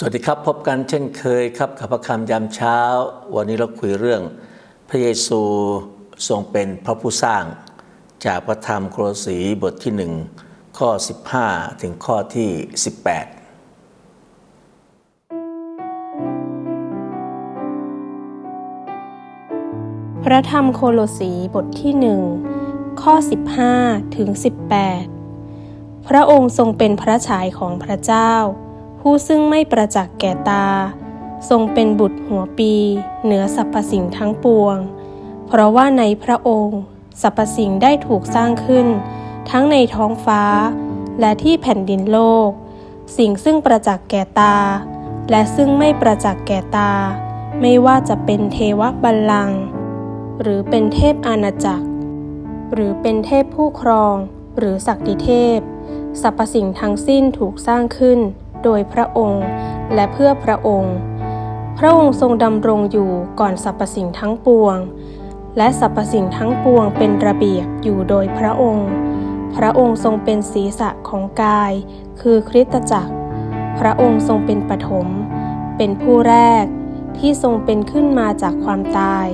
สวัสดีครับ พบกันเช่นเคยครับกับพระคำยามเช้า วันนี้เราคุยเรื่อง พระเยซูทรงเป็นพระผู้สร้าง จากพระธรรมโครสีบทที่หนึ่งข้อ 15 ถึงข้อที่ 18พระธรรมโคโลสีบทที่หนึ่งข้อ 15 ถึง 18 พระองค์ทรงเป็นพระฉายของพระเจ้า ผู้ซึ่งไม่ประจักษ์แก่ตา ทรงเป็นบุตรหัวปี เหนือสรรพสิ่งทั้งปวง เพราะว่าในพระองค์สรรพสิ่งได้ถูกสร้างขึ้น ทั้งในท้องฟ้า และที่แผ่นดินโลก สิ่งซึ่งประจักษ์แก่ตา และซึ่งไม่ประจักษ์แก่ตา ไม่ว่าจะเป็นเทวบัลลังก์หรือเป็นเทพอาณาจักร หรือเป็นเทพผู้ครอง หรือศักดิเทพสรรพสิ่งทั้งสิ้นถูกสร้างขึ้น โดยพระองค์และเพื่อพระองค์ พระองค์ทรงดำรงอยู่ก่อนสรรพสิ่งทั้งปวง และสรรพสิ่งทั้งปวงเป็นระเบียบอยู่โดยพระองค์ พระองค์ทรงเป็นศีรษะของกาย คือคริสตจักร พระองค์ทรงเป็นปฐม เป็นผู้แรกที่ทรงเป็นขึ้นมาจากความตาย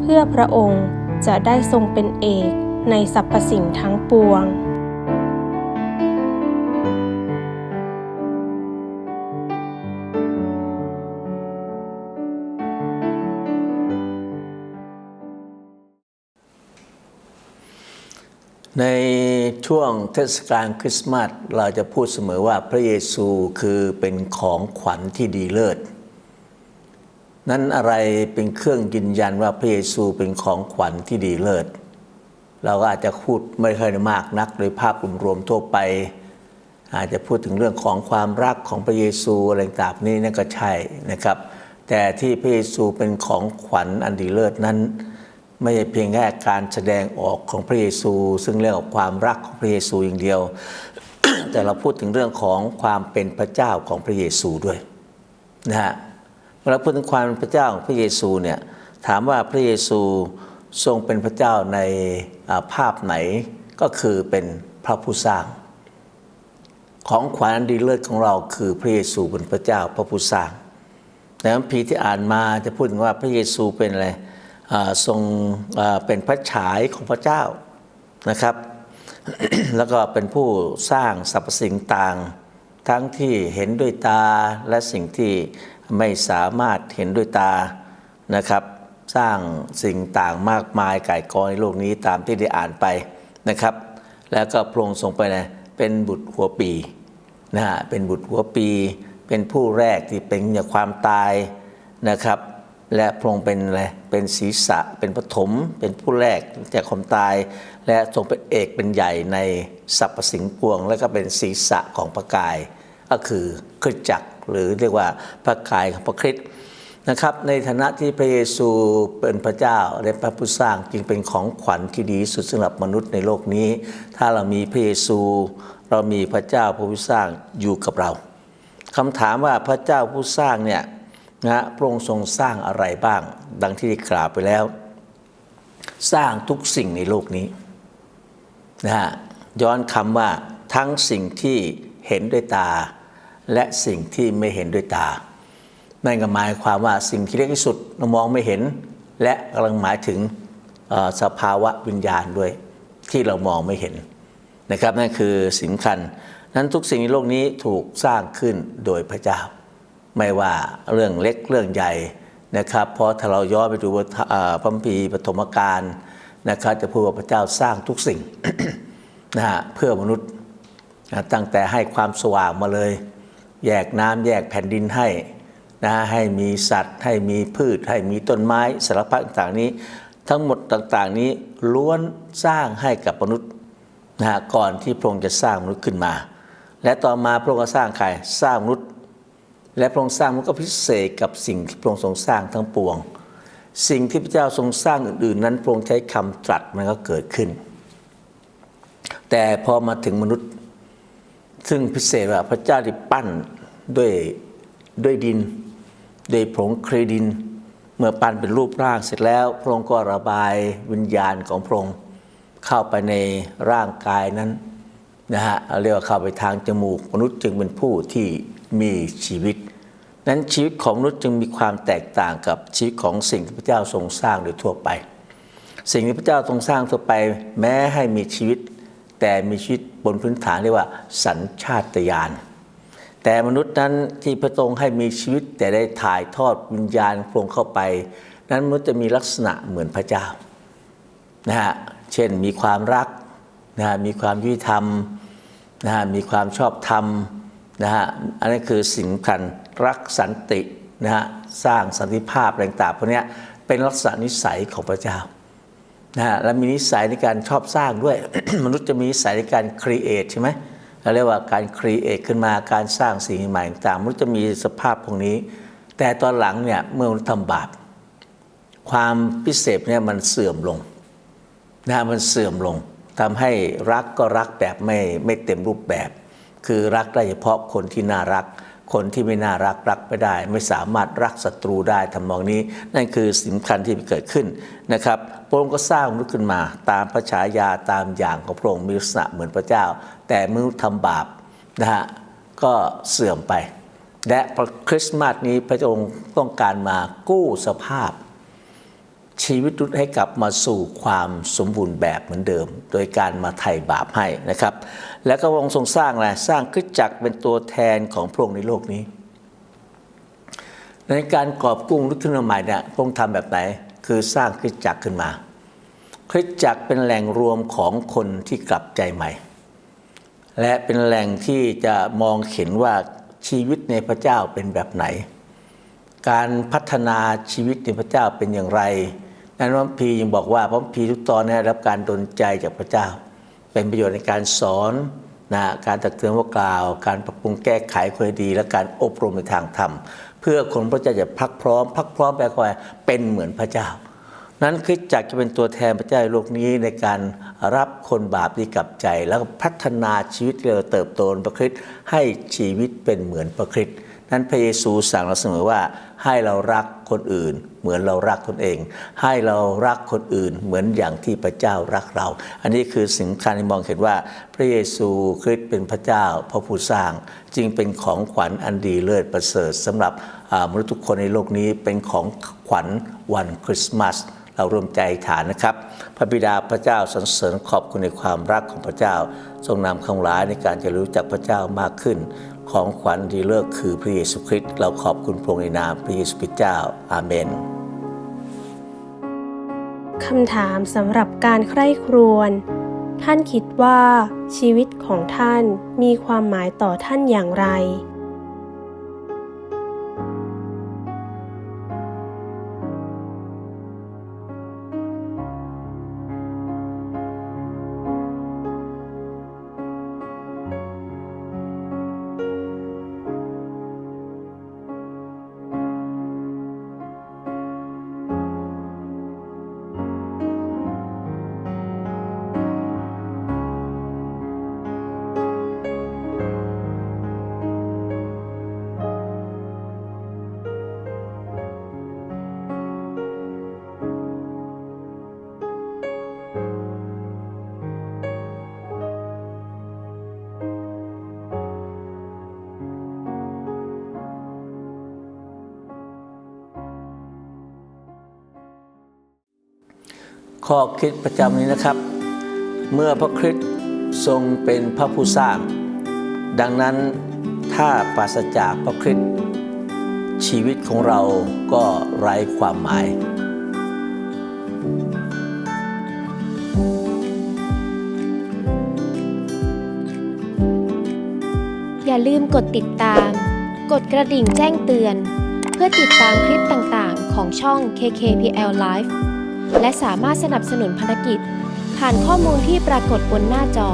เพื่อพระองค์จะได้ทรงเป็นเอกในสรรพสิ่งทั้งปวง ในช่วงเทศกาลคริสต์มาสเราจะพูดเสมอว่าพระเยซูคือเป็นของขวัญที่ดีเลิศ นั้นอะไรเป็นเครื่องยืนยันว่าพระเยซูเป็นของขวัญที่ดีเลิศ เราก็อาจจะพูดไม่ค่อยมากนักโดยภาพรวมๆทั่วไป อาจจะพูดถึงเรื่องของความรักของพระเยซูอะไรต่างๆนี้นั่นก็ใช่นะครับ แต่ที่พระเยซูเป็นของขวัญอันดีเลิศนั้น ไม่ใช่เพียงแค่การแสดงออกของพระเยซู ซึ่งเรียกว่าความรักของพระเยซูอย่างเดียว แต่เราพูดถึงเรื่องของความเป็นพระเจ้าของพระเยซูด้วยนะฮะเวลาพูดถึงความเป็นพระเจ้าของพระเยซูเนี่ยถามว่าพระเยซูทรงเป็นพระเจ้าในภาพไหนก็คือเป็นพระผู้สร้าง ของขวัญดีเลิศของเราคือพระเยซูเป็นพระเจ้าพระผู้สร้างในคัมภีร์ที่อ่านมาจะพูดถึงว่าพระเยซูเป็นอะไร ทรงเป็นพระฉายของพระเจ้านะครับ แล้วก็เป็นผู้สร้างสรรพสิ่งต่าง ทั้งที่เห็นด้วยตาและสิ่งที่ไม่สามารถเห็นด้วยตานะครับ สร้างสิ่งต่างมากมายก่ายกองในโลกนี้ตามที่ได้อ่านไปนะครับ แล้วก็พระองค์ทรงไปนะเป็นบุตรหัวปีนะฮะเป็นบุตรหัวปี เป็นผู้แรกที่เป็นจากความตายนะครับ และพระองค์เป็นอะไรเป็นศีรษะเป็นปฐมเป็นผู้แรกจากความตาย และทรงเป็นเอกเป็นใหญ่ในสรรพสิ่งปวง และก็เป็นศีรษะของพระกาย ก็คือคริสจักรหรือเรียกว่าพระกายของพระคริสต์นะครับในฐานะที่พระเยซูเป็นพระเจ้าและพระผู้สร้างจึงเป็นของขวัญที่ดีสุดสำหรับมนุษย์ในโลกนี้ ถ้าเรามีพระเยซู เรามีพระเจ้าผู้สร้างอยู่กับเราคำถามว่าพระเจ้าผู้สร้างเนี่ย นะพระองค์ทรงสร้างอะไรบ้าง ดังที่ได้กล่าวไปแล้ว สร้างทุกสิ่งในโลกนี้นะฮะย้อนคำว่าทั้งสิ่งที่เห็นด้วยตา และสิ่งที่ไม่เห็นด้วยตานั่นก็หมายความว่าสิ่งที่เล็กที่สุดเรามองไม่เห็น และกำลังหมายถึงสภาวะวิญญาณด้วย ที่เรามองไม่เห็นนะครับนั่นคือสำคัญนั้นทุกสิ่งในโลกนี้ถูกสร้างขึ้นโดยพระเจ้า ไม่ว่าเรื่องเล็กเรื่องใหญ่นะครับ เพราะถ้าเราย้อนไปดูพระคัมภีปฐมกาลนะครับจะพูดว่าพระเจ้าสร้างทุกสิ่งนะฮะเพื่อมนุษย์ตั้งแต่ให้ความสว่างมาเลย แยกน้ำแยกแผ่นดินให้นะให้มีสัตว์ ให้มีพืช ให้มีต้นไม้สารพัดต่างนี้ ทั้งหมดต่างๆนี้ล้วนสร้างให้กับมนุษย์นะฮะก่อนที่พระองค์จะสร้างมนุษย์ขึ้นมา และต่อมาพระองค์ก็สร้างใครสร้างมนุษย์ และพระองค์สร้างมันก็พิเศษกับสิ่งที่พระองค์ทรงสร้างทั้งปวง สิ่งที่พระเจ้าทรงสร้างอื่นๆ นั้นพระองค์ใช้คำตรัสมันก็เกิดขึ้น แต่พอมาถึงมนุษย์ ซึ่งพิเศษว่าพระเจ้าได้ปั้นด้วยด้วยดินด้วยผงเครดิน เมื่อปั้นเป็นรูปร่างเสร็จแล้วพระองค์ก็ระบายวิญญาณของพระองค์เข้าไปในร่างกายนั้นนะฮะเรียกว่าเข้าไปทางจมูก มนุษย์จึงเป็นผู้ที่ มีชีวิต นั้นชีวิตของมนุษย์จึงมีความแตกต่างกับชีวิตของสิ่งที่พระเจ้าทรงสร้างโดยทั่วไป สิ่งที่พระเจ้าทรงสร้างทั่วไป แม้ให้มีชีวิต แต่มีชีวิตบนพื้นฐานเรียกว่า สัญชาตญาณแต่มนุษย์นั้นที่พระองค์ให้มีชีวิตแต่ได้ถ่ายทอดวิญญาณพรงเข้าไป นั้นมนุษย์จะมีลักษณะเหมือนพระเจ้านะฮะเช่นมีความรักนะฮะมีความยุติธรรมนะฮะมีความชอบธรรม นะฮะอันนี้คือสิ่งสำคัญรักสันตินะฮะสร้างสันติภาพอะไรต่างพวกนี้เป็นลักษณะนิสัยของพระเจ้านะฮะและมีนิสัยในการชอบสร้างด้วย มนุษย์จะมีนิสัยในการครีเอทใช่ไหมเราเรียกว่าการครีเอทขึ้นมาการสร้างสิ่งใหม่ต่างมนุษย์จะมีสภาพพวกนี้ แต่ตอนหลังเนี่ยเมื่อมนุษย์ทำบาปความพิเศษเนี่ยมันเสื่อมลงนะฮะมันเสื่อมลงทำให้รักก็รักแบบไม่ไม่เต็มรูปแบบ คือรักได้เฉพาะคนที่น่ารัก คนที่ไม่น่ารักรักไม่ได้ ไม่สามารถรักศัตรูได้ทำนองนี้ นั่นคือสิ่งสำคัญที่เกิดขึ้นนะครับพระองค์ก็สร้างมนุษย์ขึ้นมา ตามพระฉายาตามอย่างของพระองค์มีลักษณะเหมือนพระเจ้า แต่มนุษย์ทำบาปนะฮะก็เสื่อมไป และพระคริสต์มาสนี้พระองค์ต้องการมากู้สภาพ ชีวิตรุษให้กลับมาสู่ความสมบูรณ์แบบเหมือนเดิม โดยการมาไถ่บาปให้นะครับ แล้วก็พระองค์ทรงสร้างอะไรสร้างคริสตจักรเป็นตัวแทนของพระองค์ในโลกนี้ ในการกอบกุ้งลุกขึ้นมาใหม่เนี่ยพระองค์ทำแบบไหนคือสร้างคริสตจักรขึ้นมา คริสตจักรเป็นแหล่งรวมของคนที่กลับใจใหม่ และเป็นแหล่งที่จะมองเห็นว่าชีวิตในพระเจ้าเป็นแบบไหน การพัฒนาชีวิตในพระเจ้าเป็นอย่างไรนั้นพระพีร์ยังบอกว่าพระพีทุกตอนได้รับการดลใจจากพระเจ้า เป็นประโยชน์ในการสอนนะการตักเตือนว่ากล่าว การปรับปรุงแก้ไขความดี และการอบรมในทางธรรม เพื่อคนพระเจ้าจะพักพร้อม พักพร้อมแปลว่าเป็นเหมือนพระเจ้า นั้นคริสตจักรจะเป็นตัวแทนพระเจ้าโลกนี้ในการรับคนบาปที่กลับใจ แล้วพัฒนาชีวิตเราเติบโตในพระคริสต์ให้ชีวิตเป็นเหมือนพระคริสต์นั้นพระเยซูสั่งเราเสมอว่า ให้เรารักคนอื่น เหมือนเรารักตนเอง ให้เรารักคนอื่น เหมือนอย่างที่พระเจ้ารักเรา อันนี้คือสิ่งคัญที่มองเห็นว่า พระเยซูคริสต์เป็นพระเจ้าพระผู้สร้าง จึงเป็นของขวัญอันดีเลิศประเสริฐสำหรับมนุษย์ทุกคนในโลกนี้เป็นของขวัญวันคริสต์มาสเราร่วมใจฐานนะครับ พระบิดาพระเจ้าสรรเสริญขอบคุณในความรักของพระเจ้า ทรงนำคำหลายในการจะรู้จักพระเจ้ามากขึ้น ของขวัญที่เลิกคือพระเยซูคริสต์เราขอบคุณพระองค์ในนามพระเยซูคริสต์เจ้า อาเมนคำถามสำหรับการใคร่ครวญท่านคิดว่าชีวิตของท่านมีความหมายต่อท่านอย่างไร ข้อคิดประจำนี้นะครับ เมื่อพระคริสต์ทรงเป็นพระผู้สร้าง ดังนั้นถ้าปราศจากพระคริสต์ชีวิตของเราก็ไร้ความหมาย อย่าลืมกดติดตาม กดกระดิ่งแจ้งเตือน เพื่อติดตามคลิปต่างๆ ของช่อง KKPL Live และสามารถสนับสนุนภารกิจ ผ่านข้อมูลที่ปรากฏบนหน้าจอ